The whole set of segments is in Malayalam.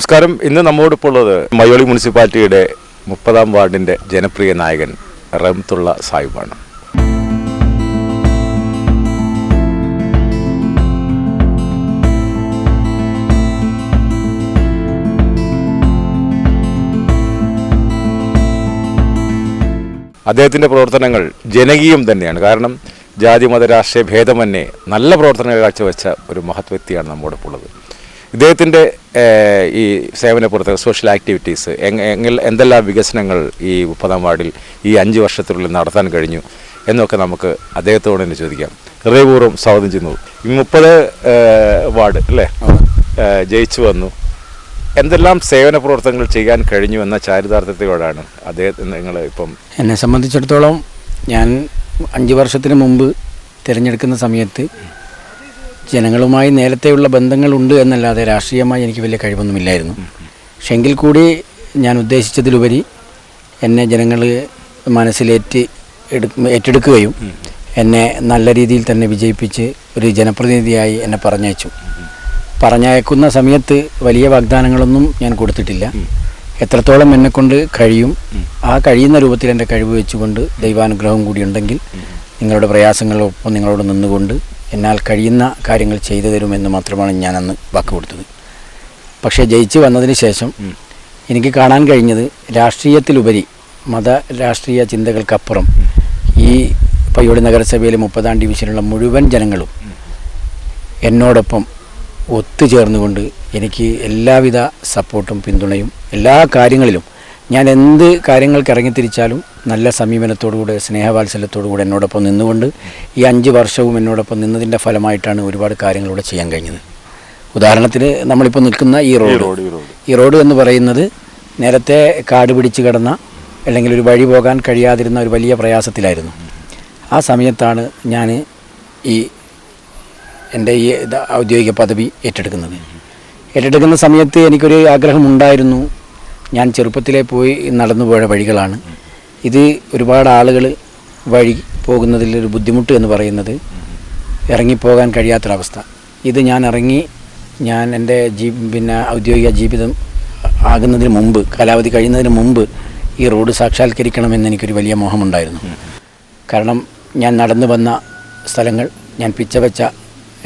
നമസ്കാരം. ഇന്ന് നമ്മോടൊപ്പം ഉള്ളത് മയോളി മുനിസിപ്പാലിറ്റിയുടെ മുപ്പതാം വാർഡിന്റെ ജനപ്രിയ നായകൻ റംതുള്ള സാഹിബാണ്. അദ്ദേഹത്തിന്റെ പ്രവർത്തനങ്ങൾ ജനകീയം തന്നെയാണ്. കാരണം ജാതി മത രാഷ്ട്രീയ ഭേദമന്യേ നല്ല പ്രവർത്തനങ്ങൾ കാഴ്ചവെച്ച ഒരു മഹത് വ്യക്തിയാണ് നമ്മോടൊപ്പം ഉള്ളത്. ഇദ്ദേഹത്തിന്റെ ഈ സേവന പ്രവർത്തനം സോഷ്യൽ ആക്ടിവിറ്റീസ് എന്തെല്ലാം വികസനങ്ങൾ ഈ മുപ്പതാം വാർഡിൽ ഈ അഞ്ച് വർഷത്തിനുള്ളിൽ നടത്താൻ കഴിഞ്ഞു എന്നൊക്കെ നമുക്ക് അദ്ദേഹത്തോട് തന്നെ ചോദിക്കാം. ഹൃദയപൂർവം സ്വാഗതം ചെയ്യുന്നു. ഈ മുപ്പത് വാർഡ് അല്ലേ? ജയിച്ചു വന്നു. എന്തെല്ലാം സേവന പ്രവർത്തനങ്ങൾ ചെയ്യാൻ കഴിഞ്ഞു എന്ന ചാരിതാർത്ഥ്യത്തോടാണ് അദ്ദേഹത്തിന് നിങ്ങൾ ഇപ്പം എന്നെ സംബന്ധിച്ചിടത്തോളം ഞാൻ അഞ്ച് വർഷത്തിന് മുമ്പ് തിരഞ്ഞെടുക്കുന്ന സമയത്ത് ജനങ്ങളുമായി നേരത്തെയുള്ള ബന്ധങ്ങളുണ്ട് എന്നല്ലാതെ രാഷ്ട്രീയമായി എനിക്ക് വലിയ കഴിവൊന്നുമില്ലായിരുന്നു. പക്ഷെ എങ്കിൽ കൂടി ഞാൻ ഉദ്ദേശിച്ചതിലുപരി എന്നെ ജനങ്ങൾ മനസ്സിലേറ്റ് ഏറ്റെടുക്കുകയും എന്നെ നല്ല രീതിയിൽ തന്നെ വിജയിപ്പിച്ച് ഒരു ജനപ്രതിനിധിയായി എന്നെ പറഞ്ഞയച്ചു. പറഞ്ഞയക്കുന്ന സമയത്ത് വലിയ വാഗ്ദാനങ്ങളൊന്നും ഞാൻ കൊടുത്തിട്ടില്ല. എത്രത്തോളം എന്നെക്കൊണ്ട് കഴിയും ആ കഴിയുന്ന രൂപത്തിൽ എന്റെ കഴിവ് വെച്ചുകൊണ്ട് ദൈവാനുഗ്രഹം കൂടി ഉണ്ടെങ്കിൽ നിങ്ങളുടെ പ്രയാസങ്ങളൊപ്പം നിങ്ങളോട് നിന്നുകൊണ്ട് എന്നാൽ കഴിയുന്ന കാര്യങ്ങൾ ചെയ്തു തരുമെന്ന് മാത്രമാണ് ഞാൻ അന്ന് വാക്ക് കൊടുത്തത്. പക്ഷേ ജയിച്ചു വന്നതിന് ശേഷം എനിക്ക് കാണാൻ കഴിഞ്ഞത് രാഷ്ട്രീയത്തിലുപരി മത രാഷ്ട്രീയ ചിന്തകൾക്കപ്പുറം ഈ പയ്യോടി നഗരസഭയിലെ മുപ്പതാം ഡിവിഷനിലുള്ള മുഴുവൻ ജനങ്ങളും എന്നോടൊപ്പം ഒത്തുചേർന്നുകൊണ്ട് എനിക്ക് എല്ലാവിധ സപ്പോർട്ടും പിന്തുണയും എല്ലാ കാര്യങ്ങളിലും ഞാൻ എന്ത് കാര്യങ്ങൾക്ക് ഇറങ്ങിത്തിരിച്ചാലും നല്ല സമീപനത്തോടുകൂടെ സ്നേഹവാത്സല്യത്തോടുകൂടെ എന്നോടൊപ്പം നിന്നുകൊണ്ട് ഈ അഞ്ച് വർഷവും എന്നോടൊപ്പം നിന്നതിന്റെ ഫലമായിട്ടാണ് ഒരുപാട് കാര്യങ്ങളിവിടെ ചെയ്യാൻ കഴിഞ്ഞത്. ഉദാഹരണത്തിന് നമ്മളിപ്പോൾ നിൽക്കുന്ന ഈ റോഡ്. ഈ റോഡ്. എന്ന് പറയുന്നത് നേരത്തെ കാട് പിടിച്ച് കിടന്ന അല്ലെങ്കിൽ ഒരു വഴി പോകാൻ കഴിയാതിരുന്ന ഒരു വലിയ പ്രയാസത്തിലായിരുന്നു. ആ സമയത്താണ് ഞാൻ ഈ എന്റെ ഈ ഔദ്യോഗിക പദവി ഏറ്റെടുക്കുന്നത്. ഏറ്റെടുക്കുന്ന സമയത്ത് എനിക്കൊരു ആഗ്രഹമുണ്ടായിരുന്നു. ഞാൻ ചെറുപ്പത്തിലേ പോയി നടന്നു പോയ വഴികളാണ്. ഇത് ഒരുപാട് ആളുകൾ വഴി പോകുന്നതിൽ ഒരു ബുദ്ധിമുട്ട് എന്ന് പറയുന്നത് ഇറങ്ങിപ്പോകാൻ കഴിയാത്തൊരവസ്ഥ. ഇത് ഞാൻ ഇറങ്ങി ഞാൻ എന്റെ ജീ പിന്നെ ഔദ്യോഗിക ജീവിതം ആകുന്നതിന് മുമ്പ് കാലാവധി കഴിയുന്നതിന് മുമ്പ് ഈ റോഡ് സാക്ഷാത്കരിക്കണമെന്ന് എനിക്കൊരു വലിയ മോഹമുണ്ടായിരുന്നു. കാരണം ഞാൻ നടന്നു വന്ന സ്ഥലങ്ങൾ ഞാൻ പിച്ചവെച്ച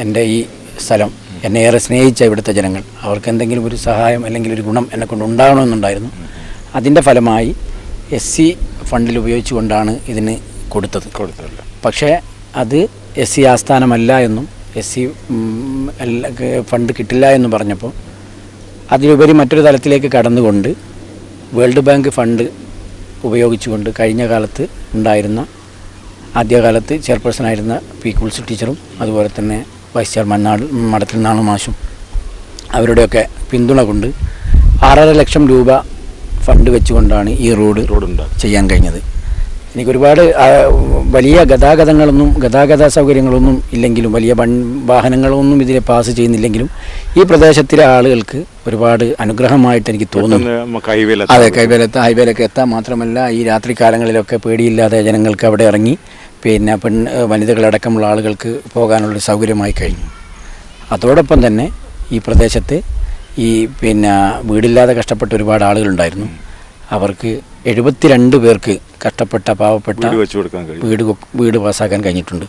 എന്റെ ഈ സ്ഥലം എന്നെ ഏറെ സ്നേഹിച്ച ഇവിടുത്തെ ജനങ്ങൾ. അവർക്ക് എന്തെങ്കിലും ഒരു സഹായം അല്ലെങ്കിൽ ഒരു ഗുണം എന്നെ കൊണ്ട് ഉണ്ടാകണമെന്നുണ്ടായിരുന്നു അതിന്റെ ഫലമായി എസ് സി ഫണ്ടിൽ ഉപയോഗിച്ചുകൊണ്ടാണ് ഇതിന് കൊടുത്തത്. പക്ഷേ അത് എസ് സി ആസ്ഥാനമല്ല എന്നും എസ് സി ഫണ്ട് കിട്ടില്ല എന്ന് പറഞ്ഞപ്പോൾ അതിലുപരി മറ്റൊരു തലത്തിലേക്ക് കടന്നുകൊണ്ട് വേൾഡ് ബാങ്ക് ഫണ്ട് ഉപയോഗിച്ചുകൊണ്ട് കഴിഞ്ഞ കാലത്ത് ഉണ്ടായിരുന്ന ആദ്യകാലത്ത് ചെയർപേഴ്സണായിരുന്ന പി കുൾസ് ടീച്ചറും അതുപോലെ തന്നെ വൈസ് ചെയർമാൻ നാട് മഠത്തിൽ നിന്നാണ് മാഷും അവരുടെയൊക്കെ പിന്തുണ കൊണ്ട് ആറര ലക്ഷം രൂപ ഫണ്ട് വെച്ചുകൊണ്ടാണ് ഈ റോഡ് റോഡ് ചെയ്യാൻ കഴിഞ്ഞത്. എനിക്കൊരുപാട് വലിയ ഗതാഗതങ്ങളൊന്നും ഗതാഗത സൗകര്യങ്ങളൊന്നും ഇല്ലെങ്കിലും വലിയ വൺ വാഹനങ്ങളൊന്നും ഇതിനെ പാസ് ചെയ്യുന്നില്ലെങ്കിലും ഈ പ്രദേശത്തിലെ ആളുകൾക്ക് ഒരുപാട് അനുഗ്രഹമായിട്ട് എനിക്ക് തോന്നുന്നു. അതെ കൈവേലത്ത് ഹൈവേലൊക്കെ എത്താം മാത്രമല്ല ഈ രാത്രി കാലങ്ങളിലൊക്കെ പേടിയില്ലാതെ ജനങ്ങൾക്ക് അവിടെ ഇറങ്ങി പിന്നെ പെൺ വനിതകളടക്കമുള്ള ആളുകൾക്ക് പോകാനുള്ള സൗകര്യമായി കഴിഞ്ഞു. അതോടൊപ്പം തന്നെ ഈ പ്രദേശത്ത് ഈ പിന്നെ വീടില്ലാതെ കഷ്ടപ്പെട്ട ഒരുപാട് ആളുകളുണ്ടായിരുന്നു. അവർക്ക് എഴുപത്തിരണ്ട് പേർക്ക് കഷ്ടപ്പെട്ട പാവപ്പെട്ട വീട് വീട് വീട് പാസ്സാക്കാൻ കഴിഞ്ഞിട്ടുണ്ട്.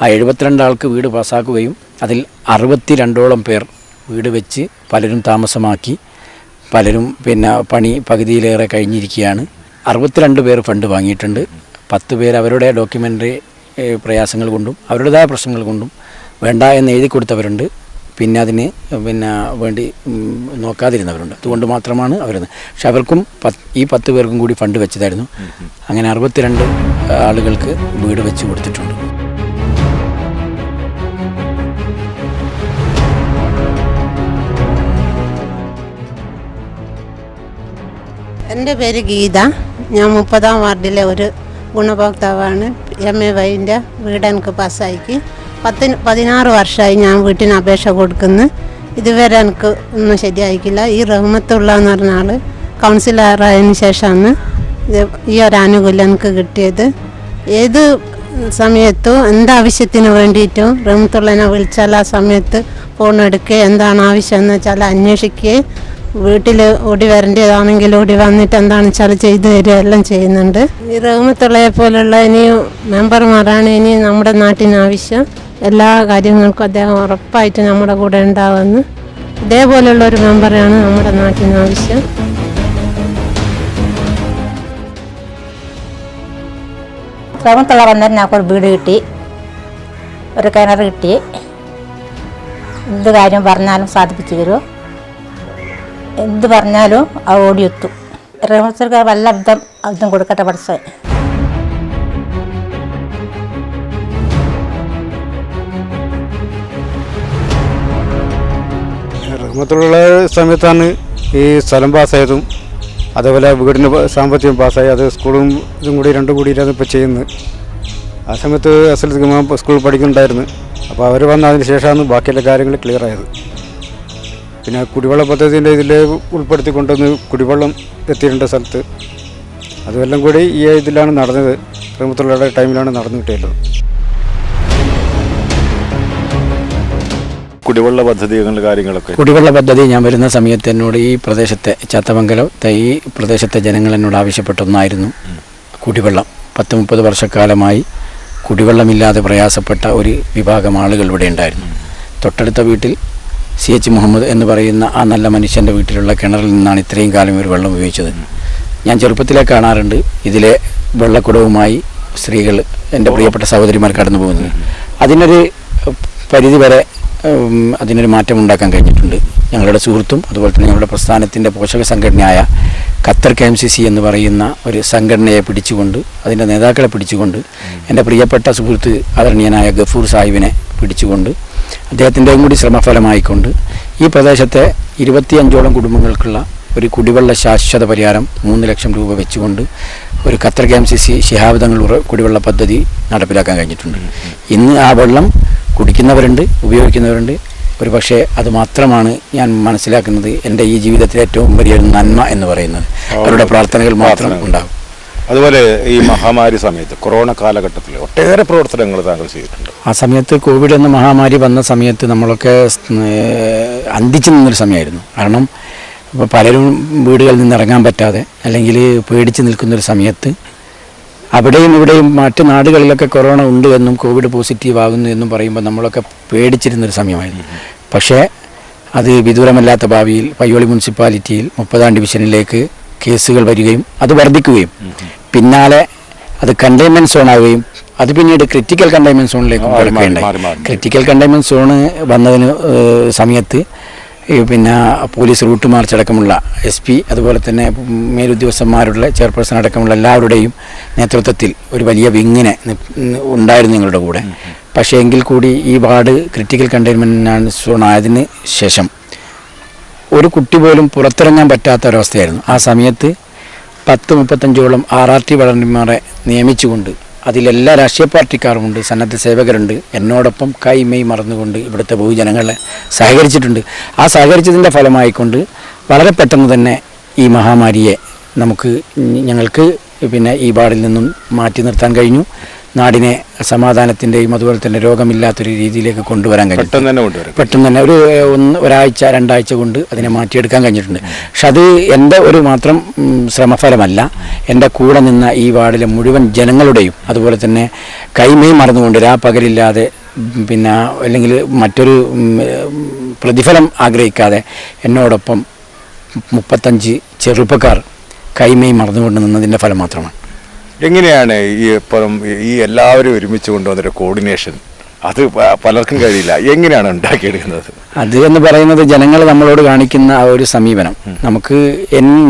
ആ എഴുപത്തിരണ്ട് ആൾക്ക് വീട് പാസ്സാക്കുകയും അതിൽ അറുപത്തി രണ്ടോളം പേർ വീട് വെച്ച് പലരും താമസമാക്കി പലരും പിന്നെ പണി പകുതിയിലേറെ കഴിഞ്ഞിരിക്കുകയാണ്. അറുപത്തിരണ്ട് പേർ ഫണ്ട് വാങ്ങിയിട്ടുണ്ട്. പത്ത് പേർ അവരുടെ ഡോക്യുമെന്ററി പ്രയാസങ്ങൾ കൊണ്ടും അവരുടേതായ പ്രശ്നങ്ങൾ കൊണ്ടും വേണ്ട എന്ന് എഴുതി കൊടുത്തവരുണ്ട്. പിന്നെ അതിന് പിന്നെ വേണ്ടി നോക്കാതിരുന്നവരുണ്ട്. അതുകൊണ്ട് മാത്രമാണ് അവരുന്നത് പക്ഷെ അവർക്കും ഈ പത്ത് പേർക്കും കൂടി ഫണ്ട് വെച്ചതായിരുന്നു. അങ്ങനെ അറുപത്തിരണ്ട് ആളുകൾക്ക് വീട് വെച്ച് കൊടുത്തിട്ടുണ്ട്. എന്റെ പേര് ഗീത. ഞാൻ മുപ്പതാം വാർഡിലെ ഒരു ഗുണഭോക്താവാണ് എം എ വൈന്റെ വീട് എനിക്ക് പാസ്സായിക്ക് പത്തിന് പതിനാറ് വർഷമായി ഞാൻ വീട്ടിന് അപേക്ഷ കൊടുക്കുന്നു. ഇതുവരെ എനിക്ക് ഒന്നും ശരിയായിക്കില്ല. ഈ റഹ്മത്തുള്ള എന്ന് പറഞ്ഞ ആൾ കൗൺസിലറായതിനു ശേഷമാണ് ഈ ഒരു ആനുകൂല്യം എനിക്ക് കിട്ടിയത്. ഏത് സമയത്തും എന്താവശ്യത്തിന് വേണ്ടിയിട്ടും റഹ്മത്തുള്ളനെ വിളിച്ചാൽ ആ സമയത്ത് ഫോൺ എടുക്കുക എന്താണ് ആവശ്യം എന്ന് വെച്ചാൽ അന്വേഷിക്കുകയും വീട്ടിൽ ഓടി വരേണ്ടതാണെങ്കിൽ ഓടി വന്നിട്ട് എന്താണെന്ന് വെച്ചാൽ ചെയ്തു തരിക എല്ലാം ചെയ്യുന്നുണ്ട്. ഈ റഹ്മത്തുള്ളയെ പോലുള്ള ഇനിയും മെമ്പർമാരാണ് ഇനി നമ്മുടെ നാട്ടിന് ആവശ്യം. എല്ലാ കാര്യങ്ങൾക്കും അദ്ദേഹം ഉറപ്പായിട്ട് നമ്മുടെ കൂടെ ഉണ്ടാവുമെന്ന്. ഇതേപോലുള്ള ഒരു മെമ്പറാണ് നമ്മുടെ നാട്ടിന് ആവശ്യം. വന്നാൽ വന്നേരം ഞങ്ങൾക്കൊരു വീട് കിട്ടി. ഒരു കിണർ കിട്ടി. എന്ത് കാര്യം പറഞ്ഞാലും സാധിപ്പിച്ചു തരുമോ? എന്ത് പറഞ്ഞാലും അത് ഓടിയെത്തും രമസർക്ക് വല്ല അബ്ദം അബ്ദം കൊടുക്കട്ടെ പഠിച്ചേ റഹ്മത്തുള്ള സമയത്താണ് ഈ സ്ഥലം പാസ്സായതും അതേപോലെ വീടിന് സാമ്പത്തികം പാസ്സായി അത് സ്കൂളും ഇതും കൂടി രണ്ടും കൂടിയിട്ടാണ് ഇപ്പോൾ ചെയ്യുന്നത് ആ സമയത്ത് അസൽ സ്കൂളിൽ പഠിക്കുന്നുണ്ടായിരുന്നു. അപ്പോൾ അവർ വന്ന അതിന് ശേഷമാണ് ബാക്കിയുള്ള കാര്യങ്ങൾ ക്ലിയർ ആയത്. പിന്നെ കുടിവെള്ള പദ്ധതിന്റെ ഇതിൽ ഉൾപ്പെടുത്തിക്കൊണ്ടുവന്ന് കുടിവെള്ളം എത്തിയിട്ടുണ്ട് സ്ഥലത്ത്. അതുമെല്ലാം കൂടി ഈ ഇതിലാണ് നടന്നത്. റഹ്മത്തുള്ളയുടെ ടൈമിലാണ് നടന്നു കിട്ടിയത്. കുടിവെള്ള പദ്ധതി കാര്യങ്ങളൊക്കെ. കുടിവെള്ള പദ്ധതി ഞാൻ വരുന്ന സമയത്ത് എന്നോട് ഈ പ്രദേശത്തെ ചത്തമംഗലം ഈ പ്രദേശത്തെ ജനങ്ങൾ എന്നോട് ആവശ്യപ്പെട്ടൊന്നായിരുന്നു. കുടിവെള്ളം. പത്ത് മുപ്പത് വർഷക്കാലമായി കുടിവെള്ളമില്ലാതെ പ്രയാസപ്പെട്ട ഒരു വിഭാഗം ആളുകൾ ഇവിടെ ഉണ്ടായിരുന്നു. തൊട്ടടുത്ത വീട്ടിൽ സി എച്ച് മുഹമ്മദ് എന്ന് പറയുന്ന ആ നല്ല മനുഷ്യന്റെ വീട്ടിലുള്ള കിണറിൽ നിന്നാണ് ഇത്രയും കാലം ഒരു വെള്ളം ഉപയോഗിച്ചത്. ഞാൻ ചെറുപ്പത്തിലേ കാണാറുണ്ട് ഇതിലെ വെള്ളക്കുടവുമായി സ്ത്രീകൾ എന്റെ പ്രിയപ്പെട്ട സഹോദരിമാർ കടന്നു പോകുന്നത്. അതിനൊരു പരിധി വരെ അതിനൊരു മാറ്റം ഉണ്ടാക്കാൻ കഴിഞ്ഞിട്ടുണ്ട്. ഞങ്ങളുടെ സുഹൃത്തും അതുപോലെ തന്നെ ഞങ്ങളുടെ പ്രസ്ഥാനത്തിന്റെ പോഷക സംഘടനയായ Qatar K M C C എന്ന് പറയുന്ന ഒരു സംഘടനയെ പിടിച്ചുകൊണ്ട് അതിന്റെ നേതാക്കളെ പിടിച്ചുകൊണ്ട് എന്റെ പ്രിയപ്പെട്ട സുഹൃത്ത് ആദരണീയനായ ഗഫൂർ സാഹിബിനെ പിടിച്ചുകൊണ്ട് അദ്ദേഹത്തിന്റെയും കൂടി ശ്രമഫലമായിക്കൊണ്ട് ഈ പ്രദേശത്തെ ഇരുപത്തിയഞ്ചോളം കുടുംബങ്ങൾക്കുള്ള ഒരു കുടിവെള്ള ശാശ്വത പരിഹാരം മൂന്ന് ലക്ഷം രൂപ വെച്ചുകൊണ്ട് ഒരു Qatar K M C C Shihab Thangal കുടിവെള്ള പദ്ധതി നടപ്പിലാക്കാൻ കഴിഞ്ഞിട്ടുണ്ട്. ഇന്ന് ആ വെള്ളം കുടിക്കുന്നവരുണ്ട് ഉപയോഗിക്കുന്നവരുണ്ട്. ഒരു പക്ഷേ അത് മാത്രമാണ് ഞാൻ മനസ്സിലാക്കുന്നത് എന്റെ ഈ ജീവിതത്തിലെ ഏറ്റവും വലിയൊരു നന്മ എന്ന് പറയുന്നത്. അവരുടെ പ്രാർത്ഥനകൾ മാത്രം ഉണ്ടാകും അതുപോലെ ഈ മഹാമാരി സമയത്ത് കൊറോണ കാലഘട്ടത്തിൽ ഒട്ടേറെ പ്രവർത്തനങ്ങൾ താങ്കൾ ചെയ്തിട്ടുണ്ട്. ആ സമയത്ത് കോവിഡ് എന്ന മഹാമാരി വന്ന സമയത്ത് നമ്മളൊക്കെ അന്തിച്ചു നിന്നൊരു സമയമായിരുന്നു. കാരണം ഇപ്പോൾ പലരും വീടുകളിൽ നിന്ന് ഇറങ്ങാൻ പറ്റാതെ അല്ലെങ്കിൽ പേടിച്ച് നിൽക്കുന്നൊരു സമയത്ത് അവിടെയും ഇവിടെയും മറ്റു നാടുകളിലൊക്കെ കൊറോണ ഉണ്ട് എന്നും കോവിഡ് പോസിറ്റീവ് ആകുന്നു എന്നും പറയുമ്പോൾ നമ്മളൊക്കെ പേടിച്ചിരുന്നൊരു സമയമായിരുന്നു. പക്ഷേ അത് വിദൂരമല്ലാത്ത ഭാവിയിൽ പയ്യോളി മുനിസിപ്പാലിറ്റിയിൽ മുപ്പതാം ഡിവിഷനിലേക്ക് കേസുകൾ വരികയും അത് വർദ്ധിക്കുകയും പിന്നാലെ അത് കണ്ടെയ്ൻമെന്റ് സോൺ ആവുകയും അത് പിന്നീട് ക്രിറ്റിക്കൽ കണ്ടെയ്ൻമെന്റ് സോണിലേക്ക് കിടക്കുകയുണ്ടായി. ക്രിറ്റിക്കൽ കണ്ടെയ്ൻമെന്റ് സോണ് വന്നതിന് സമയത്ത് പിന്നെ പോലീസ് റൂട്ട് മാർച്ച് അടക്കമുള്ള എസ് പി അതുപോലെ തന്നെ മേലുദ്യോഗസ്ഥന്മാരുടെ ചെയർപേഴ്സൺ അടക്കമുള്ള എല്ലാവരുടെയും നേതൃത്വത്തിൽ ഒരു വലിയ വിങ്ങിനെ ഉണ്ടായിരുന്നു ഞങ്ങളുടെ കൂടെ. പക്ഷേ എങ്കിൽ കൂടി ഈ വാർഡ് ക്രിറ്റിക്കൽ കണ്ടെയ്ൻമെന്റ് സോൺ ആയതിന് ശേഷം ഒരു കുട്ടി പോലും പുറത്തിറങ്ങാൻ പറ്റാത്ത ഒരവസ്ഥയായിരുന്നു. ആ സമയത്ത് പത്ത് മുപ്പത്തഞ്ചോളം ആർ ആർ ടി വളണ്ടിമാരെ നിയമിച്ചുകൊണ്ട് അതിലെല്ലാ രാഷ്ട്രീയ പാർട്ടിക്കാരുമുണ്ട് സന്നദ്ധ സേവകരുണ്ട്. എന്നോടൊപ്പം കൈമൈ മറന്നുകൊണ്ട് ഇവിടുത്തെ ബഹുജനങ്ങളെ സഹകരിച്ചിട്ടുണ്ട്. ആ സഹകരിച്ചതിന്റെ ഫലമായിക്കൊണ്ട് വളരെ പെട്ടെന്ന് തന്നെ ഈ മഹാമാരിയെ നമുക്ക് ഞങ്ങൾക്ക് പിന്നെ ഈ വാർഡിൽ നിന്നും മാറ്റി നിർത്താൻ കഴിഞ്ഞു. നാടിനെ സമാധാനത്തിന്റെയും അതുപോലെ തന്നെ രോഗമില്ലാത്തൊരു രീതിയിലേക്ക് കൊണ്ടുവരാൻ കഴിഞ്ഞു പെട്ടെന്ന് തന്നെ കൊണ്ടുവരും. പെട്ടെന്ന് തന്നെ ഒരു ഒന്ന് ഒരാഴ്ച രണ്ടാഴ്ച കൊണ്ട് അതിനെ മാറ്റിയെടുക്കാൻ കഴിഞ്ഞിട്ടുണ്ട്. പക്ഷെ അത് എന്റെ ഒരു മാത്രം ശ്രമഫലമല്ല. എന്റെ കൂടെ നിന്ന ഈ വാർഡിലെ മുഴുവൻ ജനങ്ങളുടെയും അതുപോലെ തന്നെ കൈമേ മറന്നുകൊണ്ട് ആ പകലില്ലാതെ പിന്നെ അല്ലെങ്കിൽ മറ്റൊരു പ്രതിഫലം ആഗ്രഹിക്കാതെ എന്നോടൊപ്പം മുപ്പത്തഞ്ച് ചെറുപ്പക്കാർ കൈമേ മറന്നുകൊണ്ട് നിന്നതിന്റെ ഫലം മാത്രമാണ്. എങ്ങനെയാണ് ഈ ഇപ്പം ഈ എല്ലാവരും ഒരുമിച്ച് കൊണ്ടുവന്നൊരു കോർഡിനേഷൻ അത് പലർക്കും കഴിയില്ല. എങ്ങനെയാണ് ഉണ്ടാക്കിയെടുക്കുന്നത്? അത് എന്ന് പറയുന്നത് ജനങ്ങൾ നമ്മളോട് കാണിക്കുന്ന ആ ഒരു സമീപനം. നമുക്ക്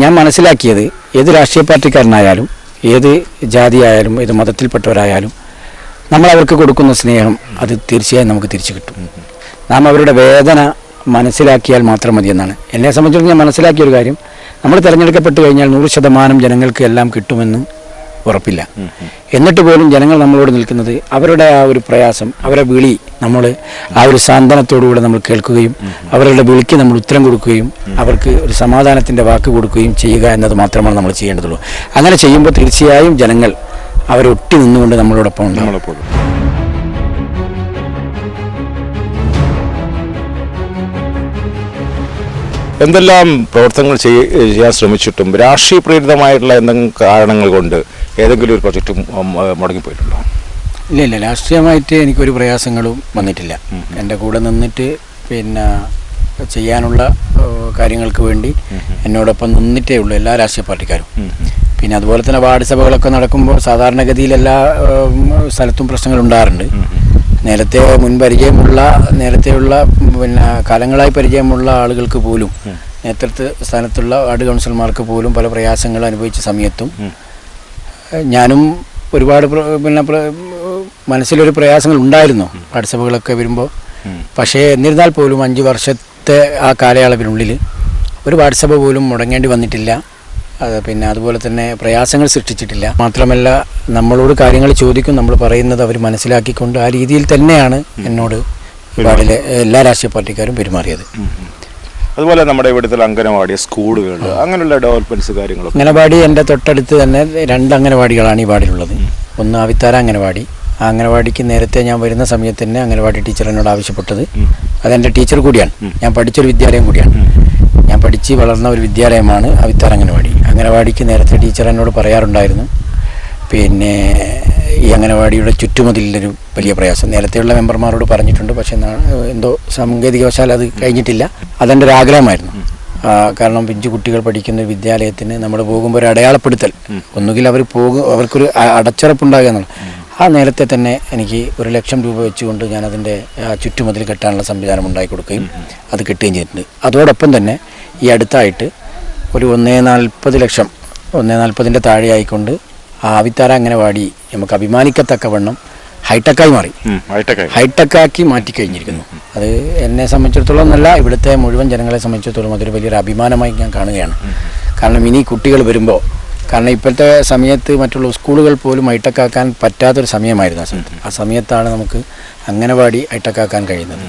ഞാൻ മനസ്സിലാക്കിയത് ഏത് രാഷ്ട്രീയ പാർട്ടിക്കാരനായാലും ഏത് ജാതിയായാലും ഏത് മതത്തിൽപ്പെട്ടവരായാലും നമ്മൾ അവർക്ക് കൊടുക്കുന്ന സ്നേഹം അത് തീർച്ചയായും നമുക്ക് തിരിച്ചു കിട്ടും. നാം അവരുടെ വേദന മനസ്സിലാക്കിയാൽ മാത്രം മതി എന്നാണ്. എന്നെ സംബന്ധിച്ചിടത്തോളം ഞാൻ മനസ്സിലാക്കിയ ഒരു കാര്യം നമ്മൾ തിരഞ്ഞെടുക്കപ്പെട്ട് കഴിഞ്ഞാൽ നൂറ് ശതമാനം ജനങ്ങൾക്ക് എല്ലാം കിട്ടുമെന്ന് ഉറപ്പില്ല. എന്നിട്ട് പോലും ജനങ്ങൾ നമ്മളോട് നിൽക്കുന്നത് അവരുടെ ആ ഒരു പ്രയാസം അവരെ വിളി നമ്മൾ ആ ഒരു സാന്ത്വനത്തോടുകൂടെ നമ്മൾ കേൾക്കുകയും അവരുടെ വിളിക്ക് നമ്മൾ ഉത്തരം കൊടുക്കുകയും അവർക്ക് ഒരു സമാധാനത്തിന്റെ വാക്ക് കൊടുക്കുകയും ചെയ്യുക എന്നത് മാത്രമാണ് നമ്മൾ ചെയ്യേണ്ടതുള്ളൂ. അങ്ങനെ ചെയ്യുമ്പോൾ തീർച്ചയായും ജനങ്ങൾ അവരൊട്ടി നിന്നുകൊണ്ട് നമ്മളോടൊപ്പം ഉണ്ടാവും. എന്തെല്ലാം പ്രവർത്തനങ്ങൾ ചെയ്യാൻ ശ്രമിച്ചിട്ടും രാഷ്ട്രീയ പ്രേരിതമായിട്ടുള്ള എന്തെങ്കിലും കാരണങ്ങൾ കൊണ്ട് ഏതെങ്കിലും ഒരു പ്രൊജക്റ്റ് മുടങ്ങിപ്പോയിട്ടുണ്ടോ? ഇല്ല ഇല്ല. രാഷ്ട്രീയമായിട്ട് എനിക്കൊരു പ്രയാസങ്ങളും വന്നിട്ടില്ല. എന്റെ കൂടെ നിന്നിട്ട് പിന്നെ ചെയ്യാനുള്ള കാര്യങ്ങൾക്ക് വേണ്ടി എന്നോടൊപ്പം നിന്നിട്ടേ ഉള്ളൂ എല്ലാ രാഷ്ട്രീയ പാർട്ടിക്കാരും. പിന്നെ അതുപോലെ തന്നെ വാർഡ് സഭകളൊക്കെ നടക്കുമ്പോൾ സാധാരണഗതിയിൽ എല്ലാ സ്ഥലത്തും പ്രശ്നങ്ങൾ ഉണ്ടാകാറുണ്ട്. നേരത്തെ മുൻ പരിചയമുള്ള നേരത്തെയുള്ള പിന്നെ കാലങ്ങളായി പരിചയമുള്ള ആളുകൾക്ക് പോലും നേതൃത്വ സ്ഥാനത്തുള്ള വാർഡ് കൗൺസിലർമാർക്ക് പോലും പല പ്രയാസങ്ങൾ അനുഭവിച്ച സമയത്തും ഞാനും ഒരുപാട് പിന്നെ മനസ്സിലൊരു പ്രയാസങ്ങൾ ഉണ്ടായിരുന്നു വാട്സപ്പുകളൊക്കെ വരുമ്പോൾ പക്ഷേ എന്നിരുന്നാൽ പോലും അഞ്ച് വർഷത്തെ ആ കാലയളവിനുള്ളിൽ ഒരു വാട്സപ്പ് പോലും മുടങ്ങേണ്ടി വന്നിട്ടില്ല. അത് പിന്നെ അതുപോലെ തന്നെ പ്രയാസങ്ങൾ സൃഷ്ടിച്ചിട്ടില്ല. മാത്രമല്ല നമ്മളോട് കാര്യങ്ങൾ ചോദിക്കും നമ്മൾ പറയുന്നത് അവർ മനസ്സിലാക്കിക്കൊണ്ട് ആ രീതിയിൽ തന്നെയാണ് എന്നോട് ഇവിടെ വാർഡിലെ എല്ലാ രാഷ്ട്രീയ പാർട്ടിക്കാരും പെരുമാറിയത്. അതുപോലെ നമ്മുടെ ഇവിടുത്തെ അംഗനവാടി സ്കൂളുകൾ അങ്ങനെയുള്ള ഡെവലപ്മെന്റ്സ് കാര്യങ്ങളൊക്കെ. അംഗനവാടി എന്റെ തൊട്ടടുത്ത് തന്നെ രണ്ട് അംഗനവാടികളാണ് ഈ വാർഡിലുള്ളത്. ഒന്ന് ആവിത്താര അംഗനവാടി. ആ അംഗനവാടിക്ക് നേരത്തെ ഞാൻ വരുന്ന സമയത്ത് തന്നെ അംഗനവാടി ടീച്ചർ എന്നോട് ആവശ്യപ്പെട്ടത്. അതെന്റെ ടീച്ചർ കൂടിയാണ്. ഞാൻ പഠിച്ചൊരു വിദ്യാലയം കൂടിയാണ്. ഞാൻ പഠിച്ച് വളർന്ന ഒരു വിദ്യാലയമാണ് ആവിത്താര അംഗനവാടി അംഗനവാടിക്ക് നേരത്തെ ടീച്ചർ എന്നോട് പറയാറുണ്ടായിരുന്നു. പിന്നെ ഈ അംഗനവാടിയുടെ ചുറ്റുമതിലൊരു വലിയ പ്രയാസം. നേരത്തെയുള്ള മെമ്പർമാരോട് പറഞ്ഞിട്ടുണ്ട്. പക്ഷേ എന്തോ സാങ്കേതികവശാൽ അത് കഴിഞ്ഞിട്ടില്ല. അതെന്റെ ഒരു ആഗ്രഹമായിരുന്നു. കാരണം പിഞ്ചു കുട്ടികൾ പഠിക്കുന്ന വിദ്യാലയത്തിന് നമ്മൾ പോകുമ്പോൾ ഒരു അടയാളപ്പെടുത്തൽ. ഒന്നുകിൽ അവർ പോകും അവർക്കൊരു അടച്ചുറപ്പുണ്ടാകുക എന്നുള്ളത്. ആ നേരത്തെ തന്നെ എനിക്ക് ഒരു ലക്ഷം രൂപ വെച്ചുകൊണ്ട് ഞാൻ അതിന്റെ ചുറ്റുമതിൽ കെട്ടാനുള്ള സംവിധാനം ഉണ്ടാക്കി കൊടുക്കുകയും അത് കിട്ടുകയും ചെയ്തിട്ടുണ്ട്. അതോടൊപ്പം തന്നെ ഈ അടുത്തായിട്ട് ഒരു ഒന്നേ നാൽപ്പത് ലക്ഷം ഒന്നേ നാൽപ്പതിന്റെ താഴെയായിക്കൊണ്ട് ആ ആവിത്താര വാടി നമുക്ക് അഭിമാനിക്കത്തക്കവണ്ണം ഹൈടെക്കായി മാറി. ഹൈടെക് ഹൈടെക്കാക്കി മാറ്റി കഴിഞ്ഞിരിക്കുന്നു. അത് എന്നെ സംബന്ധിച്ചിടത്തോളം നല്ല ഇവിടുത്തെ മുഴുവൻ ജനങ്ങളെ സംബന്ധിച്ചിടത്തോളം അതൊരു വലിയൊരു അഭിമാനമായി ഞാൻ കാണുകയാണ്. കാരണം ഇനി കുട്ടികൾ വരുമ്പോൾ കാരണം ഇപ്പോഴത്തെ സമയത്ത് മറ്റുള്ള സ്കൂളുകൾ പോലും ഹൈടെക്കാക്കാൻ പറ്റാത്തൊരു സമയമായിരുന്നു ആ സമയത്ത്. ആ സമയത്താണ് നമുക്ക് അംഗനവാടി ഹൈടെക്കാക്കാൻ കഴിയുന്നത്.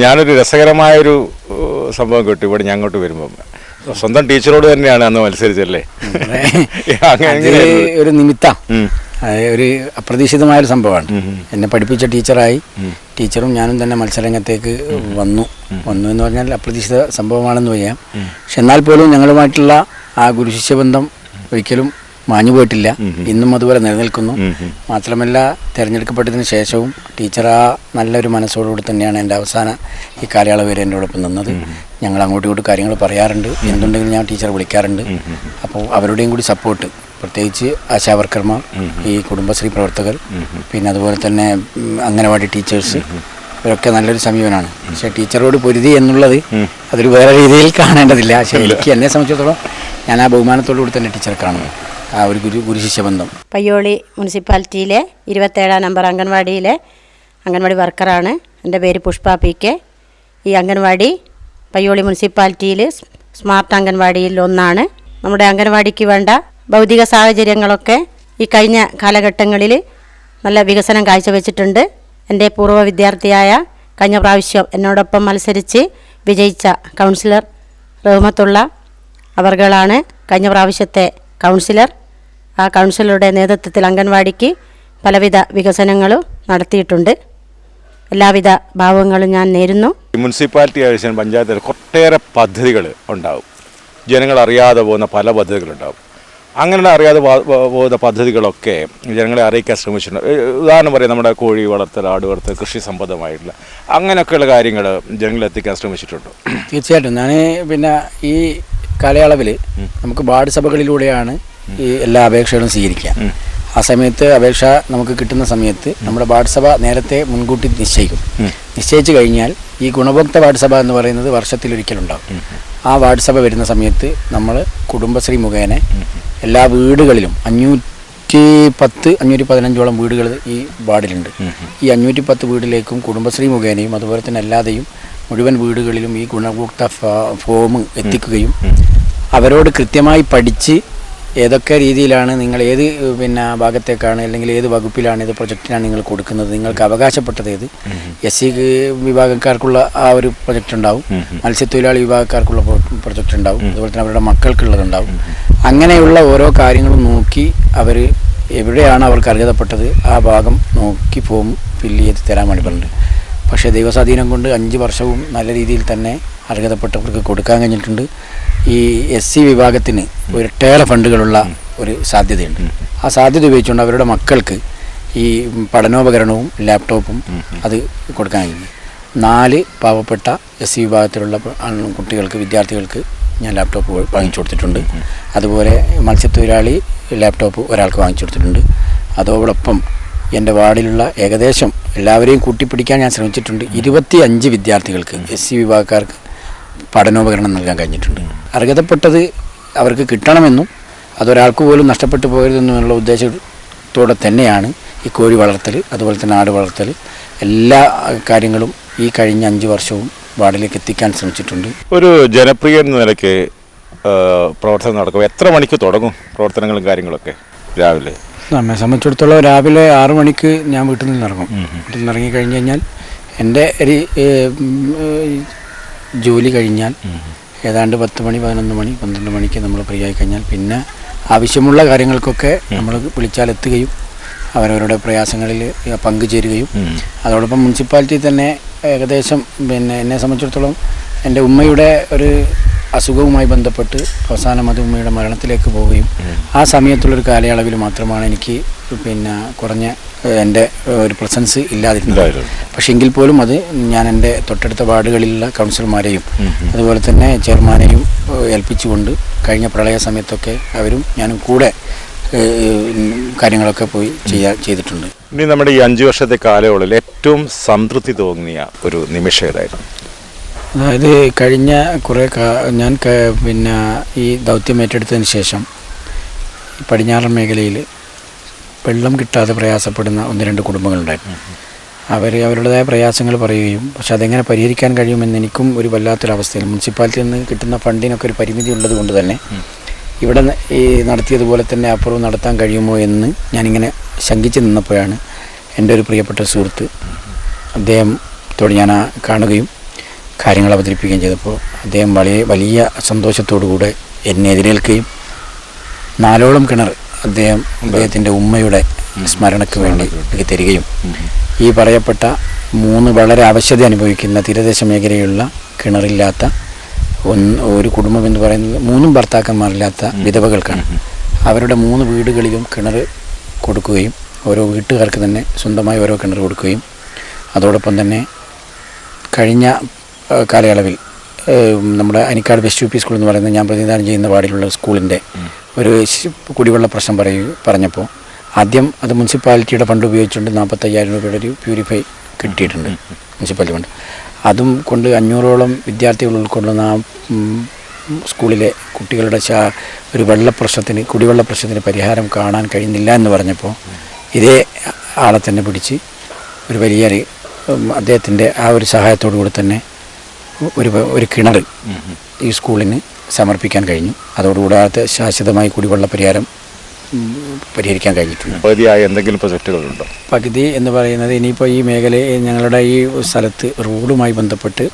ഞാനൊരു രസകരമായൊരു സംഭവം കേട്ടു. ഇവിടെ ഞാൻ അങ്ങോട്ട് വരുമ്പം. സ്വന്തം ടീച്ചറോട് തന്നെയാണ് അന്ന് മത്സരിച്ചല്ലേ അങ്ങനെ നിമിത്ത? ഒരു അപ്രതീക്ഷിതമായ. ഒരു സംഭവമാണ്. എന്നെ പഠിപ്പിച്ച ടീച്ചറായി. ടീച്ചറും ഞാനും തന്നെ മത്സരരംഗത്തേക്ക് വന്നു. വന്നു എന്ന് പറഞ്ഞാൽ അപ്രതീക്ഷിത സംഭവമാണെന്ന് പറയാം. പക്ഷെ എന്നാൽ പോലും ഞങ്ങളുമായിട്ടുള്ള ആ ഗുരുശിഷ്യബന്ധം ഒരിക്കലും മാഞ്ഞു പോയിട്ടില്ല. ഇന്നും അതുപോലെ നിലനിൽക്കുന്നു. മാത്രമല്ല തിരഞ്ഞെടുക്കപ്പെട്ടതിന് ശേഷവും ടീച്ചർ ആ നല്ലൊരു മനസ്സോടുകൂടി തന്നെയാണ് എന്റെ അവസാന ഈ കാലയളവ് വരെ എന്റെ ഒപ്പം നിന്നത്. ഞങ്ങൾ അങ്ങോട്ടും ഇങ്ങോട്ടും കാര്യങ്ങൾ പറയാറുണ്ട്. എന്തുണ്ടെങ്കിലും ഞാൻ ടീച്ചറെ വിളിക്കാറുണ്ട്. അപ്പോൾ അവരുടെയും കൂടി സപ്പോർട്ട് പ്രത്യേകിച്ച് ആശാവർക്കർമാർ ഈ കുടുംബശ്രീ പ്രവർത്തകർ പിന്നെ അതുപോലെ തന്നെ അംഗനവാടി ടീച്ചേഴ്സ് ഇവരൊക്കെ നല്ലൊരു സമീപനമാണ് പക്ഷേ ടീച്ചറോട് പൊരുതി എന്നുള്ളത് അതൊരു വേറെ രീതിയിൽ കാണേണ്ടതില്ല. പക്ഷേ എനിക്ക് എന്നെ സംബന്ധിച്ചിടത്തോളം ഞാൻ ആ ബഹുമാനത്തോടു കൂടി തന്നെ ടീച്ചറെ കാണുന്നു. ആ ഒരു ഗുരു ഗുരുശിഷ്യ ബന്ധം. പയ്യോളി മുനിസിപ്പാലിറ്റിയിലെ ഇരുപത്തേഴാം നമ്പർ അംഗൻവാടിയിലെ അംഗൻവാടി വർക്കറാണ്. എന്റെ പേര് പുഷ്പ പി കെ. ഈ അംഗൻവാടി പയ്യോളി മുനിസിപ്പാലിറ്റിയിൽ സ്മാർട്ട് അംഗൻവാടിയിൽ ഒന്നാണ്. നമ്മുടെ അംഗൻവാടിക്ക് വേണ്ട ഭൗതിക സാഹചര്യങ്ങളൊക്കെ ഈ കഴിഞ്ഞ കാലഘട്ടങ്ങളിൽ നല്ല വികസനം കാഴ്ചവെച്ചിട്ടുണ്ട്. എന്റെ പൂർവ വിദ്യാർത്ഥിയായ കഴിഞ്ഞ പ്രാവശ്യം എന്നോടൊപ്പം മത്സരിച്ച് വിജയിച്ച കൗൺസിലർ റഹ്മത്തുള്ള അവർകളാണ് കഴിഞ്ഞ പ്രാവശ്യത്തെ കൗൺസിലർ. ആ കൗൺസിലറുടെ നേതൃത്വത്തിൽ അംഗൻവാടിക്ക് പലവിധ വികസനങ്ങളും നടത്തിയിട്ടുണ്ട്. എല്ലാവിധ ഭാവങ്ങളും ഞാൻ നേരുന്നു. മുനിസിപ്പാലിറ്റി ആവശ്യം പഞ്ചായത്തിൽ ഒട്ടേറെ പദ്ധതികൾ ഉണ്ടാവും. ജനങ്ങൾ അറിയാതെ പോകുന്ന പല പദ്ധതികളുണ്ടാവും അങ്ങനെ അറിയാതെ പോകുന്ന പദ്ധതികളൊക്കെ ജനങ്ങളെ അറിയിക്കാൻ ശ്രമിച്ചിട്ടുണ്ട്. ഉദാഹരണം പറയാം നമ്മുടെ കോഴി വളർത്തൽ ആട് വളർത്തൽ കൃഷി സംബന്ധമായിട്ടുള്ള അങ്ങനെയൊക്കെയുള്ള കാര്യങ്ങൾ ജനങ്ങളെ എത്തിക്കാൻ ശ്രമിച്ചിട്ടുണ്ട്. തീർച്ചയായിട്ടും. ഞാൻ പിന്നെ ഈ കാലയളവിൽ നമുക്ക് വാർഡ് സഭകളിലൂടെയാണ് ഈ എല്ലാ അപേക്ഷകളും സ്വീകരിക്കുക. ആ സമയത്ത് അപേക്ഷ നമുക്ക് കിട്ടുന്ന സമയത്ത് നമ്മുടെ വാർഡ് സഭ നേരത്തെ മുൻകൂട്ടി നിശ്ചയിക്കും. നിശ്ചയിച്ചു കഴിഞ്ഞാൽ ഈ ഗുണഭോക്ത വാർഡ് സഭ എന്ന് പറയുന്നത് വർഷത്തിലൊരിക്കലുണ്ടാകും ആ വാർഡ് സഭ വരുന്ന സമയത്ത് നമ്മൾ കുടുംബശ്രീ മുഖേന എല്ലാ വീടുകളിലും അഞ്ഞൂറ്റി പത്ത് അഞ്ഞൂറ്റി പതിനഞ്ചോളം വീടുകൾ ഈ വാർഡിലുണ്ട്. ഈ അഞ്ഞൂറ്റി പത്ത് വീടിലേക്കും കുടുംബശ്രീ മുഖേനയും അതുപോലെ തന്നെ അല്ലാതെയും മുഴുവൻ വീടുകളിലും ഈ ഗുണഭോക്ത ഫോം എത്തിക്കുകയും അവരോട് കൃത്യമായി പഠിച്ച് ഏതൊക്കെ രീതിയിലാണ് നിങ്ങൾ ഏത് പിന്നെ ഭാഗത്തേക്കാണ് അല്ലെങ്കിൽ ഏത് വകുപ്പിലാണ് ഏത് പ്രൊജക്റ്റിനാണ് നിങ്ങൾ കൊടുക്കുന്നത്? നിങ്ങൾക്ക് അവകാശപ്പെട്ടത് ഏത്? എസ് സി വിഭാഗക്കാർക്കുള്ള ആ ഒരു പ്രൊജക്റ്റ് ഉണ്ടാവും. മത്സ്യത്തൊഴിലാളി വിഭാഗക്കാർക്കുള്ള പ്രൊജക്റ്റ് ഉണ്ടാവും. അതുപോലെ തന്നെ അവരുടെ മക്കൾക്കുള്ളതുണ്ടാവും അങ്ങനെയുള്ള ഓരോ കാര്യങ്ങളും നോക്കി അവർ എവിടെയാണ് അവർക്ക് അർഹതപ്പെട്ടത് ആ ഭാഗം നോക്കി പോകും. ഫില്ല് ചെയ്ത് തരാൻ വേണ്ടി പറഞ്ഞിട്ടുണ്ട് പക്ഷേ ദൈവസ്വാധീനം കൊണ്ട് അഞ്ച് വർഷവും നല്ല രീതിയിൽ തന്നെ അർഹതപ്പെട്ടവർക്ക് കൊടുക്കാൻ കഴിഞ്ഞിട്ടുണ്ട്. ഈ എസ് സി വിഭാഗത്തിന് ഒട്ടേറെ ഫണ്ടുകളുള്ള ഒരു സാധ്യതയുണ്ട്. ആ സാധ്യത ഉപയോഗിച്ചുകൊണ്ട് അവരുടെ മക്കൾക്ക് ഈ പഠനോപകരണവും ലാപ്ടോപ്പും അത് കൊടുക്കാൻ കഴിഞ്ഞു. നാല് പാവപ്പെട്ട എസ് സി വിഭാഗത്തിലുള്ള കുട്ടികൾക്ക് വിദ്യാർത്ഥികൾക്ക് ഞാൻ ലാപ്ടോപ്പ് വാങ്ങിച്ചു കൊടുത്തിട്ടുണ്ട്. അതുപോലെ മത്സ്യത്തൊഴിലാളി ലാപ്ടോപ്പ് ഒരാൾക്ക് വാങ്ങിച്ചു കൊടുത്തിട്ടുണ്ട്. അതോടൊപ്പം എന്റെ വാർഡിലുള്ള ഏകദേശം എല്ലാവരെയും കൂട്ടിപ്പിടിക്കാൻ ഞാൻ ശ്രമിച്ചിട്ടുണ്ട്. ഇരുപത്തി അഞ്ച് വിദ്യാർത്ഥികൾക്ക് എസ് സി വിഭാഗക്കാർക്ക് പഠനോപകരണം നൽകാൻ കഴിഞ്ഞിട്ടുണ്ട്. അർഹതപ്പെട്ടത് അവർക്ക് കിട്ടണമെന്നും അതൊരാൾക്ക് പോലും നഷ്ടപ്പെട്ടു പോകരുതെന്നുള്ള ഉദ്ദേശത്തോടെ തന്നെയാണ് ഈ കോഴി വളർത്തൽ അതുപോലെ തന്നെ ആട് വളർത്തൽ എല്ലാ കാര്യങ്ങളും ഈ കഴിഞ്ഞ അഞ്ച് വർഷവും വാർഡിലേക്ക് എത്തിക്കാൻ ശ്രമിച്ചിട്ടുണ്ട്. ഒരു ജനപ്രിയ നിലയ്ക്ക് പ്രവർത്തനം നടക്കും എത്ര മണിക്ക് തുടങ്ങും പ്രവർത്തനങ്ങളും കാര്യങ്ങളൊക്കെ രാവിലെ? നമ്മെ സംബന്ധിച്ചിടത്തോളം രാവിലെ ആറു മണിക്ക് ഞാൻ വീട്ടിൽ നിന്ന് ഇറങ്ങും. വീട്ടിൽ നിന്ന് ഇറങ്ങി കഴിഞ്ഞ് കഴിഞ്ഞാൽ എന്റെ ഒരു ജോലി കഴിഞ്ഞാൽ ഏതാണ്ട് പത്ത് മണി പതിനൊന്ന് മണി പന്ത്രണ്ട് മണിക്ക് നമ്മൾ ഫ്രീ ആയി കഴിഞ്ഞാൽ പിന്നെ ആവശ്യമുള്ള കാര്യങ്ങൾക്കൊക്കെ നമ്മൾ വിളിച്ചാൽ എത്തുകയും അവരവരുടെ പ്രയാസങ്ങളിൽ പങ്കുചേരുകയും. അതോടൊപ്പം മുനിസിപ്പാലിറ്റി തന്നെ ഏകദേശം പിന്നെ എന്നെ സംബന്ധിച്ചിടത്തോളം എന്റെ ഉമ്മയുടെ ഒരു അസുഖവുമായി ബന്ധപ്പെട്ട് അവസാന അത് ഉമ്മയുടെ മരണത്തിലേക്ക് പോവുകയും ആ സമയത്തുള്ളൊരു കാലയളവിൽ മാത്രമാണ് എനിക്ക് പിന്നെ കുറഞ്ഞ എന്റെ ഒരു പ്രസൻസ് ഇല്ലാതിരുന്നത്. പക്ഷേ എങ്കിൽ പോലും അത് ഞാൻ എന്റെ തൊട്ടടുത്ത വാർഡുകളിലുള്ള കൗൺസിലർമാരെയും അതുപോലെ തന്നെ ചെയർമാനെയും ഏൽപ്പിച്ചുകൊണ്ട് കഴിഞ്ഞ പ്രളയ സമയത്തൊക്കെ അവരും ഞാനും കൂടെ കാര്യങ്ങളൊക്കെ പോയി ചെയ്യാ ചെയ്തിട്ടുണ്ട്. ഇനി നമ്മുടെ ഈ അഞ്ച് വർഷത്തെ കാലയളവിൽ ഏറ്റവും സംതൃപ്തി തോന്നിയ ഒരു നിമിഷം ഏതായിരുന്നു? അതായത് കഴിഞ്ഞ കുറേ ഞാൻ പിന്നെ ഈ ദൗത്യം ഏറ്റെടുത്തതിന് ശേഷം പടിഞ്ഞാറൻ മേഖലയിൽ വെള്ളം കിട്ടാതെ പ്രയാസപ്പെടുന്ന ഒന്ന് രണ്ട് കുടുംബങ്ങളുണ്ടായിരുന്നു. അവർ അവരുടേതായ പ്രയാസങ്ങൾ പറയുകയും പക്ഷെ അതെങ്ങനെ പരിഹരിക്കാൻ കഴിയുമെന്ന് എനിക്കും ഒരു വല്ലാത്തൊരവസ്ഥയിൽ മുനിസിപ്പാലിറ്റിയിൽ നിന്ന് കിട്ടുന്ന ഫണ്ടിനൊക്കെ ഒരു പരിമിതി ഉള്ളത് കൊണ്ട് തന്നെ ഇവിടെ ഈ നടത്തിയതുപോലെ തന്നെ അപ്പുറവും നടത്താൻ കഴിയുമോ എന്ന് ഞാനിങ്ങനെ ശങ്കിച്ച് നിന്നപ്പോഴാണ് എന്റെ ഒരു പ്രിയപ്പെട്ട സുഹൃത്ത് അദ്ദേഹത്തോട് ഞാൻ കാണുകയും കാര്യങ്ങൾ അവതരിപ്പിക്കുകയും ചെയ്തപ്പോൾ അദ്ദേഹം വലിയ വലിയ സന്തോഷത്തോടുകൂടെ എന്നെ എതിരേൽക്കുകയും നാലോളം കിണർ അദ്ദേഹം അദ്ദേഹത്തിന്റെ ഉമ്മയുടെ സ്മരണയ്ക്ക് വേണ്ടി എനിക്ക് തരികയും. ഈ പറയപ്പെട്ട മൂന്ന് വളരെ ആവശ്യത അനുഭവിക്കുന്ന തീരദേശ മേഖലയിലുള്ള കിണറില്ലാത്ത ഒന്ന് ഒരു കുടുംബം എന്ന് പറയുന്നത് മൂന്നും ഭർത്താക്കന്മാരില്ലാത്ത വിധവകൾക്കാണ്. അവരുടെ മൂന്ന് വീടുകളിലും കിണർ കൊടുക്കുകയും ഓരോ വീട്ടുകാർക്ക് തന്നെ സ്വന്തമായി ഓരോ കിണർ കൊടുക്കുകയും അതോടൊപ്പം തന്നെ കഴിഞ്ഞ കാലയളവിൽ നമ്മുടെ Anikkad west U P school എന്ന് പറയുന്ന ഞാൻ പ്രതിനിധാനം ചെയ്യുന്ന വാർഡിലുള്ള സ്കൂളിന്റെ ഒരു കുടിവെള്ള പ്രശ്നം പറയൂ പറഞ്ഞപ്പോൾ ആദ്യം അത് മുനിസിപ്പാലിറ്റിയുടെ ഫണ്ട് ഉപയോഗിച്ചുകൊണ്ട് നാൽപ്പത്തയ്യായിരം രൂപയുടെ ഒരു പ്യൂരിഫൈ കിട്ടിയിട്ടുണ്ട് മുനിസിപ്പാലിറ്റി ഫണ്ട്. അതും കൊണ്ട് അഞ്ഞൂറോളം വിദ്യാർത്ഥികൾ ഉൾക്കൊള്ളുന്ന ആ സ്കൂളിലെ കുട്ടികളുടെ ശാ ഒരു വെള്ള പ്രശ്നത്തിന് കുടിവെള്ള പ്രശ്നത്തിന് പരിഹാരം കാണാൻ കഴിയുന്നില്ല എന്ന് പറഞ്ഞപ്പോൾ ഇതേ ആളെ തന്നെ പിടിച്ച് ഒരു വലിയ അദ്ദേഹത്തിന്റെ ആ ഒരു സഹായത്തോടു കൂടി തന്നെ ഒരു ഒരു കിണർ ഈ സ്കൂളിന് സമർപ്പിക്കാൻ കഴിഞ്ഞു. അതോടുകൂടാതെ ശാശ്വതമായി കുടിവെള്ള പരിഹാരം പരിഹരിക്കാൻ കഴിഞ്ഞിട്ടുണ്ട്. പകുതിയായ എന്തെങ്കിലും പ്രൊജക്റ്റുകളുണ്ടോ പകുതി എന്ന് പറയുന്നത് ഇനിയിപ്പോൾ ഈ മേഖല ഞങ്ങളുടെ ഈ സ്ഥലത്ത് റോഡുമായി ബന്ധപ്പെട്ട്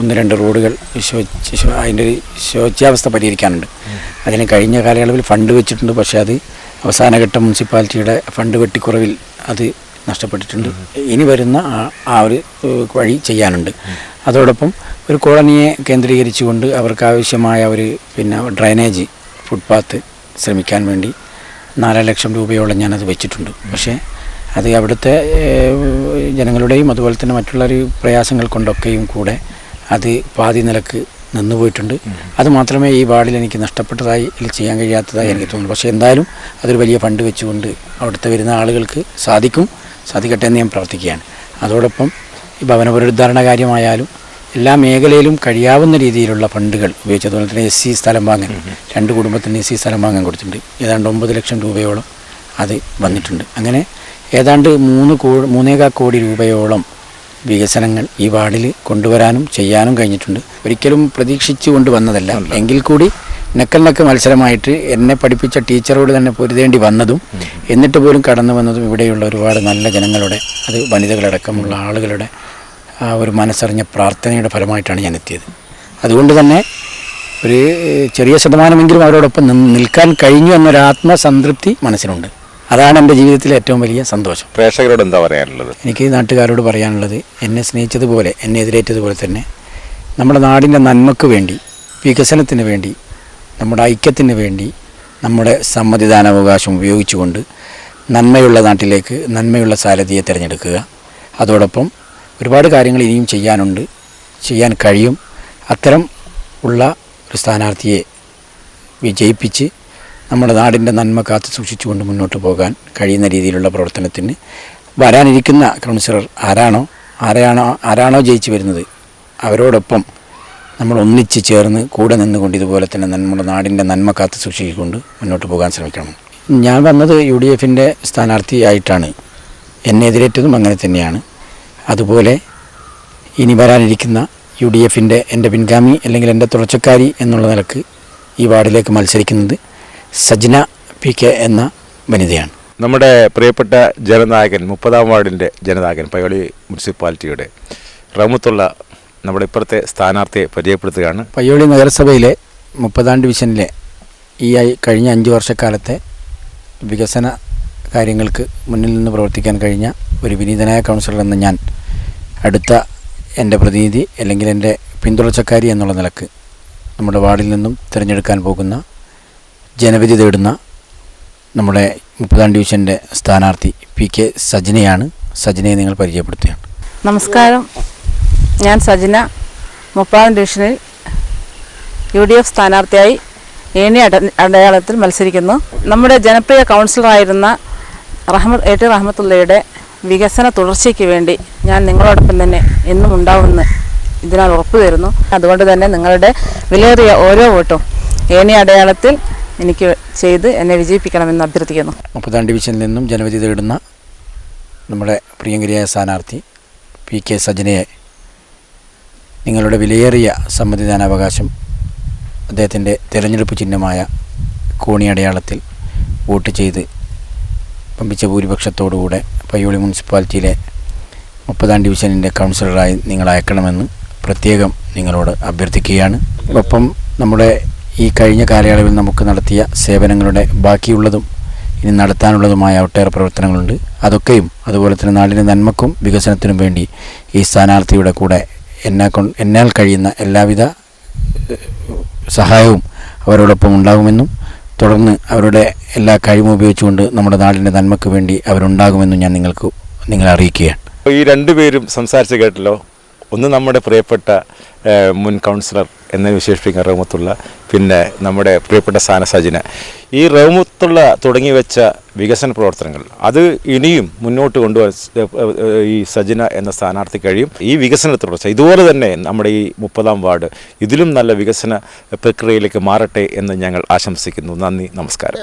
ഒന്ന് രണ്ട് റോഡുകൾ അതിന്റെ ഒരു ശോച്യാവസ്ഥ പരിഹരിക്കാനുണ്ട്. അതിന് കഴിഞ്ഞ കാലയളവിൽ ഫണ്ട് വെച്ചിട്ടുണ്ട്. പക്ഷേ അത് അവസാനഘട്ട മുനിസിപ്പാലിറ്റിയുടെ ഫണ്ട് വെട്ടിക്കുറവിൽ അത് നഷ്ടപ്പെട്ടിട്ടുണ്ട്. ഇനി വരുന്ന ആ- ഒരു വഴി ചെയ്യാനുണ്ട്. അതോടൊപ്പം ഒരു കോളനിയെ കേന്ദ്രീകരിച്ചുകൊണ്ട് അവർക്ക് ആവശ്യമായ ഒരു പിന്നെ ഡ്രൈനേജ് ഫുട്പാത്ത് ശ്രമിക്കാൻ വേണ്ടി നാല് ലക്ഷം രൂപയോളം ഞാനത് വെച്ചിട്ടുണ്ട്. പക്ഷേ അത് അവിടുത്തെ ജനങ്ങളുടെയും അതുപോലെ തന്നെ മറ്റുള്ള ഒരു പ്രയാസങ്ങൾ കൊണ്ടൊക്കെയും കൂടെ അത് പാതി നിലയ്ക്ക് നിന്നുപോയിട്ടുണ്ട് അത് മാത്രമേ ഈ വാർഡിൽ എനിക്ക് നഷ്ടപ്പെട്ടതായി ചെയ്യാൻ കഴിയാത്തതായി എനിക്ക് തോന്നുന്നു പക്ഷേ എന്തായാലും അതൊരു വലിയ ഫണ്ട് വെച്ചുകൊണ്ട് അവിടുത്തെ വരുന്ന ആളുകൾക്ക് സാധിക്കും. സാധിക്കട്ടെ എന്ന് ഞാൻ പ്രാർത്ഥിക്കുകയാണ്. അതോടൊപ്പം ഈ ഭവന പുനരുദ്ധാരണ കാര്യമായാലും എല്ലാ മേഖലയിലും കഴിയാവുന്ന രീതിയിലുള്ള ഫണ്ടുകൾ ഉപയോഗിച്ച് അതുപോലെ തന്നെ എസ് സി സ്ഥലം വാങ്ങാൻ രണ്ട് കുടുംബത്തിന് എസ് സി സ്ഥലം വാങ്ങാൻ കൊടുത്തിട്ടുണ്ട്. ഏതാണ്ട് ഒമ്പത് ലക്ഷം രൂപയോളം അത് വന്നിട്ടുണ്ട്. അങ്ങനെ ഏതാണ്ട് മൂന്ന് കോ മൂന്നേകാൽ കോടി രൂപയോളം വികസനങ്ങൾ ഈ വാർഡിൽ കൊണ്ടുവരാനും ചെയ്യാനും കഴിഞ്ഞിട്ടുണ്ട്. ഒരിക്കലും പ്രതീക്ഷിച്ചു കൊണ്ടുവന്നതല്ല എങ്കിൽ കൂടി നക്കൽ നക്ക് മത്സരമായിട്ട് എന്നെ പഠിപ്പിച്ച ടീച്ചറോട് തന്നെ പൊരുതേണ്ടി വന്നതും എന്നിട്ട് പോലും കടന്നു വന്നതും ഇവിടെയുള്ള ഒരുപാട് നല്ല ജനങ്ങളുടെ അത് വനിതകളടക്കമുള്ള ആളുകളുടെ ആ ഒരു മനസ്സറിഞ്ഞ പ്രാർത്ഥനയുടെ ഫലമായിട്ടാണ് ഞാൻ എത്തിയത്. അതുകൊണ്ട് തന്നെ ഒരു ചെറിയ ശതമാനമെങ്കിലും അവരോടൊപ്പം നിൽക്കാൻ കഴിഞ്ഞു എന്നൊരു ആത്മസംതൃപ്തി മനസ്സിലുണ്ട് അതാണ് എന്റെ ജീവിതത്തിലെ ഏറ്റവും വലിയ സന്തോഷം. പ്രേക്ഷകരോട് എന്താ പറയാനുള്ളത്? എനിക്ക് നാട്ടുകാരോട് പറയാനുള്ളത് എന്നെ സ്നേഹിച്ചതുപോലെ എന്നെ എതിരേറ്റതുപോലെ തന്നെ നമ്മുടെ നാടിന്റെ നന്മക്ക് വേണ്ടി വികസനത്തിന് വേണ്ടി നമ്മുടെ ഐക്യത്തിന് വേണ്ടി നമ്മുടെ സമ്മതിദാനാവകാശം ഉപയോഗിച്ചുകൊണ്ട് നന്മയുള്ള നാട്ടിലേക്ക് നന്മയുള്ള സാരഥിയെ തിരഞ്ഞെടുക്കുക. അതോടൊപ്പം ഒരുപാട് കാര്യങ്ങൾ ഇനിയും ചെയ്യാനുണ്ട്. ചെയ്യാൻ കഴിയും. അത്തരം ഉള്ള ഒരു സ്ഥാനാർത്ഥിയെ വിജയിപ്പിച്ച് നമ്മുടെ നാടിന്റെ നന്മ കാത്തു സൂക്ഷിച്ചുകൊണ്ട് മുന്നോട്ട് പോകാൻ കഴിയുന്ന രീതിയിലുള്ള പ്രവർത്തനത്തിന് വരാനിരിക്കുന്ന കൗൺസിലർ ആരാണോ? ആരാണോ ആരാണോ ജയിച്ചു വരുന്നത്? അവരോടൊപ്പം നമ്മൾ ഒന്നിച്ച് ചേർന്ന് കൂടെ നിന്നുകൊണ്ട് ഇതുപോലെ തന്നെ നമ്മുടെ നാടിന്റെ നന്മ കാത്ത് സൂക്ഷിച്ചുകൊണ്ട് മുന്നോട്ട് പോകാൻ ശ്രമിക്കണം. ഞാൻ വന്നത് യു ഡി എഫിന്റെ സ്ഥാനാർത്ഥിയായിട്ടാണ്. എന്നെ എതിരേറ്റതും അങ്ങനെ തന്നെയാണ്. അതുപോലെ ഇനി വരാനിരിക്കുന്ന യു ഡി എഫിന്റെ എന്റെ പിൻഗാമി അല്ലെങ്കിൽ എന്റെ തുടർച്ചക്കാരി എന്നുള്ള നിലയ്ക്ക് ഈ വാർഡിലേക്ക് മത്സരിക്കുന്നത് സജ്ന പി കെ എന്ന വനിതയാണ്. നമ്മുടെ പ്രിയപ്പെട്ട ജനനായകൻ മുപ്പതാം വാർഡിന്റെ ജനനായകൻ പയോളി മുനിസിപ്പാലിറ്റിയുടെ റമുത്തുള്ള നമ്മുടെ ഇപ്പോഴത്തെ സ്ഥാനാർത്ഥിയെ പരിചയപ്പെടുത്തുകയാണ്. പയ്യോളി നഗരസഭയിലെ മുപ്പതാം ഡിവിഷനിലെ ഈ ആയി- കഴിഞ്ഞ അഞ്ച് വർഷക്കാലത്തെ വികസന കാര്യങ്ങൾക്ക് മുന്നിൽ നിന്ന് പ്രവർത്തിക്കാൻ കഴിഞ്ഞ ഒരു വിനീതനായ കൗൺസിലർ എന്ന ഞാൻ അടുത്ത എന്റെ പ്രതിനിധി അല്ലെങ്കിൽ എന്റെ പിന്തുടർച്ചക്കാരി എന്നുള്ള നിലയ്ക്ക് നമ്മുടെ വാർഡിൽ നിന്നും തിരഞ്ഞെടുക്കാൻ പോകുന്ന ജനവിധി തേടുന്ന നമ്മുടെ മുപ്പതാം ഡിവിഷന്റെ സ്ഥാനാർത്ഥി പി കെ സജനയാണ്. സജനയെ നിങ്ങൾ പരിചയപ്പെടുത്തുകയാണ് നമസ്കാരം. ഞാൻ സജിന മുപ്പാം ഡിവിഷനിൽ യു ഡി എഫ് സ്ഥാനാർത്ഥിയായി ഏണി അട അടയാളത്തിൽ മത്സരിക്കുന്നു. നമ്മുടെ ജനപ്രിയ കൗൺസിലറായിരുന്ന റഹ്മത്ത് എ ടി റഹ്മത്തുള്ളയുടെ വികസന തുടർച്ചയ്ക്ക് വേണ്ടി ഞാൻ നിങ്ങളോടൊപ്പം തന്നെ എന്നും ഉണ്ടാവുമെന്ന് ഇതിനാൽ ഉറപ്പ് തരുന്നു അതുകൊണ്ട് തന്നെ നിങ്ങളുടെ വിലയേറിയ ഓരോ വോട്ടും ഏണി അടയാളത്തിൽ എനിക്ക് ചെയ്ത് എന്നെ വിജയിപ്പിക്കണമെന്ന് അഭ്യർത്ഥിക്കുന്നു. മുപ്പതാം ഡിവിഷനിൽ നിന്നും ജനവിധി തേടുന്ന നമ്മുടെ പ്രിയങ്കരിയായ സ്ഥാനാർത്ഥി പി കെ സജനയെ നിങ്ങളുടെ വിലയേറിയ സമ്മതിദാനാവകാശം അദ്ദേഹത്തിന്റെ തിരഞ്ഞെടുപ്പ് ചിഹ്നമായ കോണി അടയാളത്തിൽ വോട്ട് ചെയ്ത് പമ്പിച്ച ഭൂരിപക്ഷത്തോടുകൂടെ പയ്യോളി മുനിസിപ്പാലിറ്റിയിലെ മുപ്പതാം ഡിവിഷനിന്റെ കൗൺസിലറായി നിങ്ങൾ അയക്കണമെന്ന് പ്രത്യേകം നിങ്ങളോട് അഭ്യർത്ഥിക്കുകയാണ്. ഒപ്പം നമ്മുടെ ഈ കഴിഞ്ഞ കാലയളവിൽ നമുക്ക് നടത്തിയ സേവനങ്ങളുടെ ബാക്കിയുള്ളതും ഇനി നടത്താനുള്ളതുമായ ഒട്ടേറെ പ്രവർത്തനങ്ങളുണ്ട്. അതൊക്കെയും അതുപോലെ തന്നെ നാടിന്റെ നന്മക്കും വികസനത്തിനും വേണ്ടി ഈ സ്ഥാനാർത്ഥിയുടെ കൂടെ എന്നെ കൊണ്ട് എന്നാൽ കഴിയുന്ന എല്ലാവിധ സഹായവും അവരോടൊപ്പം ഉണ്ടാകുമെന്നും തുടർന്ന് അവരുടെ എല്ലാ കഴിവും ഉപയോഗിച്ചുകൊണ്ട് നമ്മുടെ നാടിന്റെ നന്മയ്ക്ക് വേണ്ടി അവരുണ്ടാകുമെന്നും ഞാൻ നിങ്ങൾക്ക് നിങ്ങളെ അറിയിക്കുകയാണ്. ഈ രണ്ടുപേരും സംസാരിച്ച് കേട്ടല്ലോ. ഒന്ന് നമ്മുടെ പ്രിയപ്പെട്ട മുൻ കൗൺസിലർ എന്ന് വിശേഷിപ്പിക്കുന്ന റഹ്മത്തുള്ള പിന്നെ നമ്മുടെ പ്രിയപ്പെട്ട സാന സജിന. ഈ റഹ്മത്തുള്ള തുടങ്ങി വെച്ച വികസന പ്രവർത്തനങ്ങൾ അത് ഇനിയും മുന്നോട്ട് കൊണ്ടുപോകാൻ ഈ സജിന എന്ന സ്ഥാനാർത്ഥി കഴിയും. ഈ വികസന തുടർച്ച ഇതുപോലെ തന്നെ നമ്മുടെ ഈ മുപ്പതാം വാർഡ് ഇതിലും നല്ല വികസന പ്രക്രിയയിലേക്ക് മാറട്ടെ എന്ന് ഞങ്ങൾ ആശംസിക്കുന്നു. നന്ദി നമസ്കാരം.